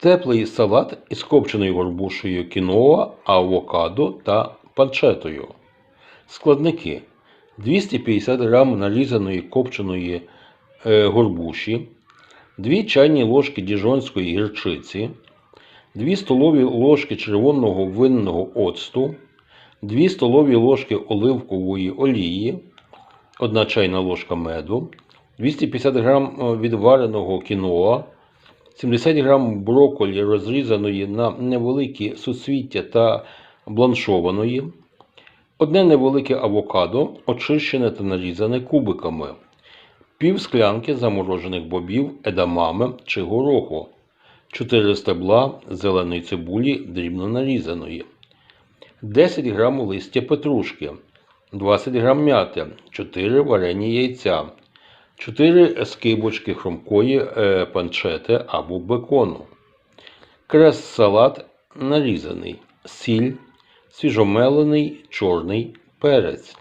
Теплий салат із копченою горбушею кіноа, авокадо та панчетою. Складники: 250 г нарізаної копченої е, горбуші, 2 чайні ложки діжонської гірчиці, 2 столові ложки червоного винного оцту, 2 столові ложки оливкової олії, 1 чайна ложка меду, 250 г відвареного кіноа, 70 г брокколі розрізаної на невеликі суцвіття та бланшованої, одне невелике авокадо, очищене та нарізане кубиками, пів склянки заморожених бобів, едамаме чи гороху, 4 стебла зеленої цибулі дрібно нарізаної, 10 г листя петрушки, 20 г м'яти, 4 варені яйця, 4 скибочки хромкої е, панчети або бекону, крес-салат нарізаний, сіль, свіжомелений чорний перець.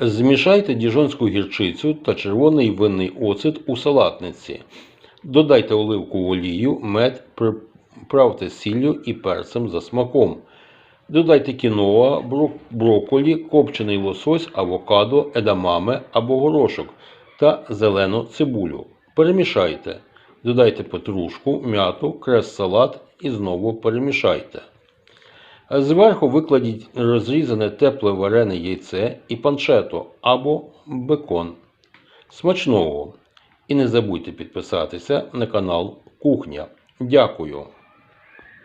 Змішайте діжонську гірчицю та червоний винний оцет у салатниці. Додайте оливкову олію, мед, приправте сіллю і перцем за смаком. Додайте кіноа, бро- брокколі, копчений лосось, авокадо, едамаме або горошок та зелену цибулю. Перемішайте. Додайте петрушку, м'яту, крес-салат і знову перемішайте. Зверху викладіть розрізане тепле варене яйце і панчето або бекон. Смачного! І не забудьте підписатися на канал Кухня. Дякую!